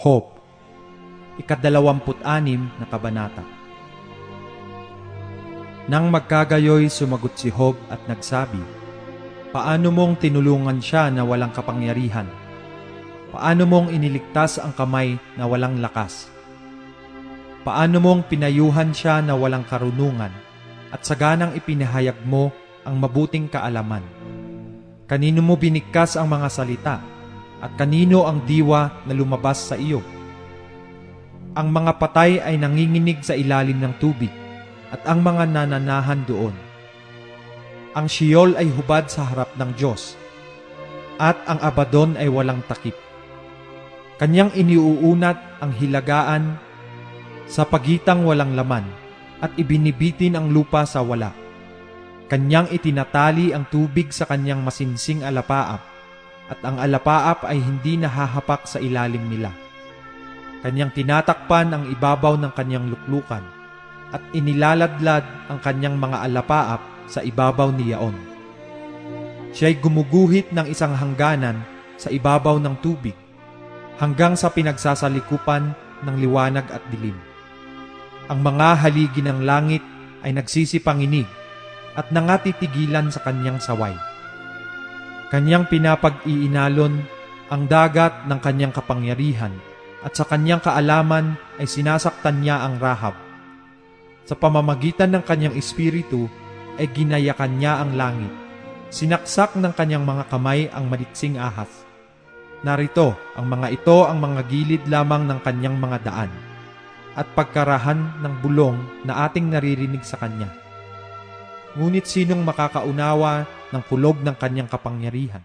Hope, ikadalawamput-anim na kabanata. Nang magkagayoy, sumagot si Hob at nagsabi, Paano mong tinulungan siya na walang kapangyarihan? Paano mong iniligtas ang kamay na walang lakas? Paano mong pinayuhan siya na walang karunungan at saganang ipinahayag mo ang mabuting kaalaman? Kanino mo binigkas ang mga salita at kanino ang diwa na lumabas sa iyo? Ang mga patay ay nanginginig sa ilalim ng tubig at ang mga nananahan doon. Ang Sheol ay hubad sa harap ng Diyos at ang Abadon ay walang takip. Kanyang iniuunat ang hilagaan sa pagitang walang laman at ibinibitin ang lupa sa wala. Kanyang itinatali ang tubig sa kanyang masinsing alapaap at ang alapaap ay hindi nahahapak sa ilalim nila. Kanyang tinatakpan ang ibabaw ng kanyang luklukan at inilaladlad ang kanyang mga alapaap sa ibabaw ni Yaon. Siya'y gumuguhit ng isang hangganan sa ibabaw ng tubig hanggang sa pinagsasalikupan ng liwanag at dilim. Ang mga haligi ng langit ay nagsisipanginig at nangatitigilan sa kanyang saway. Kanyang pinapag-iinalon ang dagat ng kanyang kapangyarihan at sa kanyang kaalaman ay sinasaktan niya ang rahab. Sa pamamagitan ng kanyang espiritu ay ginayakan niya ang langit. Sinaksak ng kanyang mga kamay ang malitsing ahas. Narito, ang mga ito ang mga gilid lamang ng kanyang mga daan at pagkarahan ng bulong na ating naririnig sa kanya. Ngunit sinong makakaunawa ng kulog ng kanyang kapangyarihan?